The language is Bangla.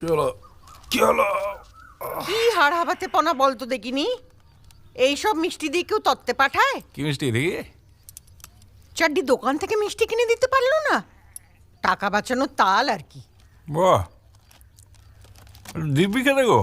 কি হলো কি হলো কি হাড়হাবাতে পোনা বলতো দেখিনি? এইসব মিষ্টি দিয়ে কেউ তত্ত্বে পাঠায়? কি মিষ্টি দোকান থেকে মিষ্টি কিনে দিতে পারল না? টাকা বাঁচানোর তাল আর কি। বাহ। দিব্যি গো